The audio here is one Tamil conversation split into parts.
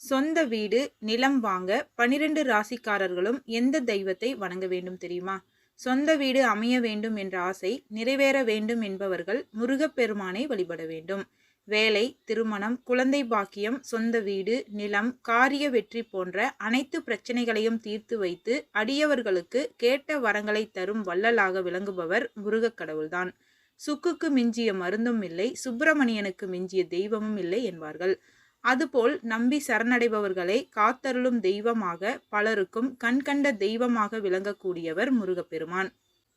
சொந்த வீடு நிலம் வாங்க பனிரெண்டு ராசிக்காரர்களும் எந்த தெய்வத்தை வணங்க வேண்டும் தெரியுமா? சொந்த வீடு அமைய வேண்டும் என்ற ஆசை நிறைவேற வேண்டும் என்பவர்கள் முருகப்பெருமானை வழிபட வேண்டும். வேலை திருமணம் குழந்தை பாக்கியம் சொந்த வீடு நிலம் காரிய வெற்றி போன்ற அனைத்து பிரச்சனைகளையும் தீர்த்து வைத்து அடியவர்களுக்கு கேட்ட வரங்களை தரும் வள்ளலாக விளங்குபவர் முருகக் கடவுள்தான். சுக்குக்கு மிஞ்சிய மருந்தும் இல்லை சுப்பிரமணியனுக்கு மிஞ்சிய தெய்வமும் இல்லை என்பார்கள். அதுபோல் நம்பி சரணடைபவர்களை காத்தருளும் தெய்வமாக பலருக்கும் கண்கண்ட தெய்வமாக விளங்கக்கூடியவர் முருகப்பெருமான்.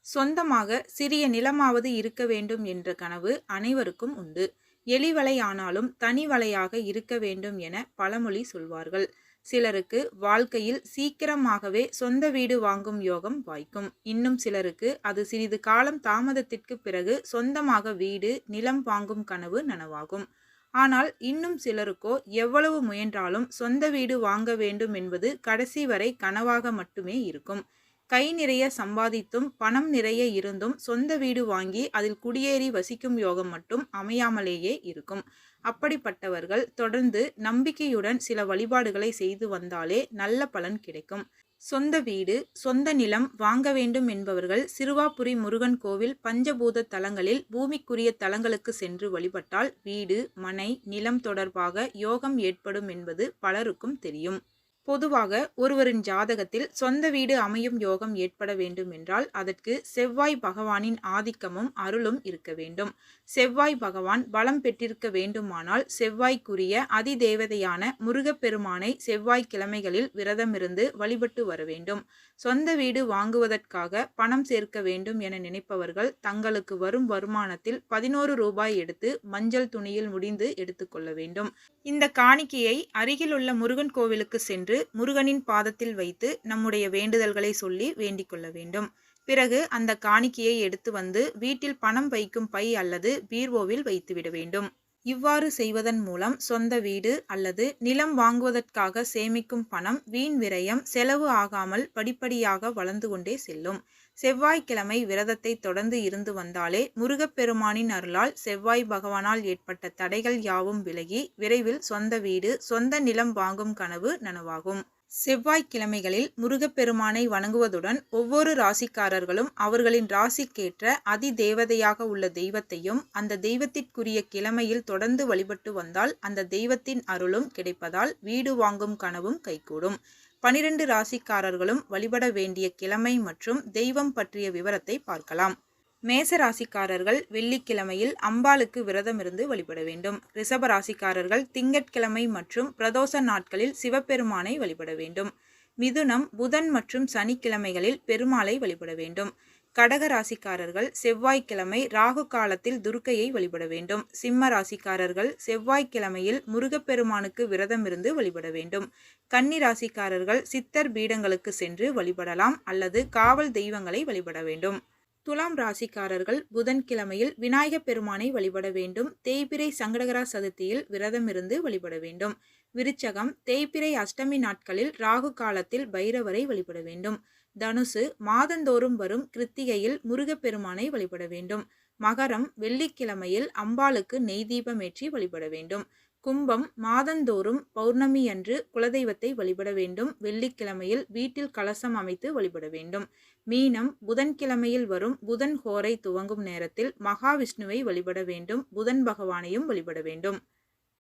சொந்தமாக சிறிய நிலமாவது இருக்க வேண்டும் என்ற கனவு அனைவருக்கும் உண்டு. எலிவலை ஆனாலும் தனி வலையாக இருக்க வேண்டும் என பழமொழி சொல்வார்கள். சிலருக்கு வாழ்க்கையில் சீக்கிரமாகவே சொந்த வீடு வாங்கும் யோகம் வாய்க்கும். இன்னும் சிலருக்கு அது சிறிது காலம் தாமதத்திற்கு பிறகு சொந்தமாக வீடு நிலம் வாங்கும் கனவு நனவாகும். ஆனால் இன்னும் சிலருக்கோ எவ்வளவு முயன்றாலும் சொந்த வீடு வாங்க வேண்டும் என்பது கடைசி வரை கனவாக மட்டுமே இருக்கும். கை நிறைய சம்பாதித்தும் பணம் நிறைய இருந்தும் சொந்த வீடு வாங்கி அதில் குடியேறி வசிக்கும் யோகம் மட்டும் அமையாமலேயே இருக்கும். அப்படிப்பட்டவர்கள் தொடர்ந்து நம்பிக்கையுடன் சில வழிபாடுகளை செய்து வந்தாலே நல்ல பலன் கிடைக்கும். சொந்த வீடு சொந்த நிலம் வாங்க வேண்டும் என்பவர்கள் சிறுவாபுரி முருகன் கோவில் பஞ்சபூத தலங்களில் பூமிக்குரிய தலங்களுக்கு சென்று வழிபட்டால் வீடு மனை நிலம் தொடர்பாக யோகம் ஏற்படும் என்பது பலருக்கும் தெரியும். பொதுவாக ஒருவரின் ஜாதகத்தில் சொந்த வீடு அமையும் யோகம் ஏற்பட வேண்டும் என்றால் அதற்கு செவ்வாய் பகவானின் ஆதிக்கமும் அருளும் இருக்க வேண்டும். செவ்வாய் பகவான் பலம் பெற்றிருக்க வேண்டுமானால் செவ்வாய்க்குரிய அதிதேவதையான முருகப்பெருமானை செவ்வாய் கிழமைகளில் விரதமிருந்து வழிபட்டு வர வேண்டும். சொந்த வீடு வாங்குவதற்காக பணம் சேர்க்க வேண்டும் என நினைப்பவர்கள் தங்களுக்கு வரும் வருமானத்தில் பதினோரு ரூபாய் எடுத்து மஞ்சள் துணியில் முடிந்து எடுத்துக்கொள்ள வேண்டும். இந்த காணிக்கையை அருகிலுள்ள முருகன் கோவிலுக்கு சென்று முருகனின் பாதத்தில் வைத்து நம்முடைய வேண்டுதல்களை சொல்லி வேண்டிக் கொள்ள வேண்டும். பிறகு அந்த காணிக்கையை எடுத்து வந்து வீட்டில் பணம் வைக்கும் பை அல்லது பீர்வோவில் வைத்துவிட வேண்டும். இவ்வாறு செய்வதன் மூலம் சொந்த வீடு அல்லது நிலம் வாங்குவதற்காக சேமிக்கும் பணம் வீண் விரயம் செலவு ஆகாமல் படிப்படியாக வளர்ந்து கொண்டே செல்லும். செவ்வாய்க்கிழமை விரதத்தை தொடர்ந்து இருந்து வந்தாலே முருகப்பெருமானின் அருளால் செவ்வாய் பகவானால் ஏற்பட்ட தடைகள் யாவும் விலகி விரைவில் சொந்த வீடு சொந்த நிலம் வாங்கும் கனவு நனவாகும். செவ்வாய்க்கிழமைகளில் முருகப்பெருமானை வணங்குவதுடன் ஒவ்வொரு ராசிக்காரர்களும் அவர்களின் ராசிக்கேற்ற அதி தேவதையாக உள்ள தெய்வத்தையும் அந்த தெய்வத்திற்குரிய கிழமையில் தொடர்ந்து வழிபட்டு வந்தால் அந்த தெய்வத்தின் அருளும் கிடைப்பதால் வீடு வாங்கும் கனவும் கைகூடும். பனிரெண்டு ராசிக்காரர்களும் வழிபட வேண்டிய கிழமை மற்றும் தெய்வம் பற்றிய விவரத்தை பார்க்கலாம். மேச ராசிக்காரர்கள் வெள்ளிக்கிழமையில் அம்பாளுக்கு விரதம் இருந்து வழிபட வேண்டும். ரிஷப ராசிக்காரர்கள் திங்கட்கிழமை மற்றும் பிரதோஷ நாட்களில் சிவபெருமானை வழிபட வேண்டும். மிதுனம் புதன் மற்றும் சனிக்கிழமைகளில் பெருமாளை வழிபட வேண்டும். கடக ராசிக்காரர்கள் செவ்வாய்க்கிழமை ராகு காலத்தில் துர்க்கையை வழிபட வேண்டும். சிம்ம ராசிக்காரர்கள் செவ்வாய்க்கிழமையில் முருகப்பெருமானுக்கு விரதமிருந்து வழிபட வேண்டும். கன்னி ராசிக்காரர்கள் சித்தர் பீடங்களுக்கு சென்று வழிபடலாம் அல்லது காவல் தெய்வங்களை வழிபட வேண்டும். துலாம் ராசிக்காரர்கள் புதன்கிழமையில் விநாயகப் பெருமானை வழிபட வேண்டும். தேய்பிரை சங்கடகரா சதுர்த்தியில் விரதமிருந்து வழிபட வேண்டும். விருச்சகம் தேய்பிரை அஷ்டமி நாட்களில் ராகு காலத்தில் பைரவரை வழிபட வேண்டும். தனுசு மாதந்தோறும் வரும் கிருத்திகையில் முருகப்பெருமானை வழிபட வேண்டும். மகரம் வெள்ளிக்கிழமையில் அம்பாளுக்கு நெய் தீபமேற்றி வழிபட வேண்டும். கும்பம் மாதந்தோறும் பௌர்ணமி அன்று குலதெய்வத்தை வழிபட வேண்டும். வெள்ளிக்கிழமையில் வீட்டில் கலசம் அமைத்து வழிபட வேண்டும். மீனம் புதன்கிழமையில் வரும் புதன் ஹோரை துவங்கும் நேரத்தில் மகாவிஷ்ணுவை வழிபட வேண்டும். புதன் பகவானையும் வழிபட வேண்டும்.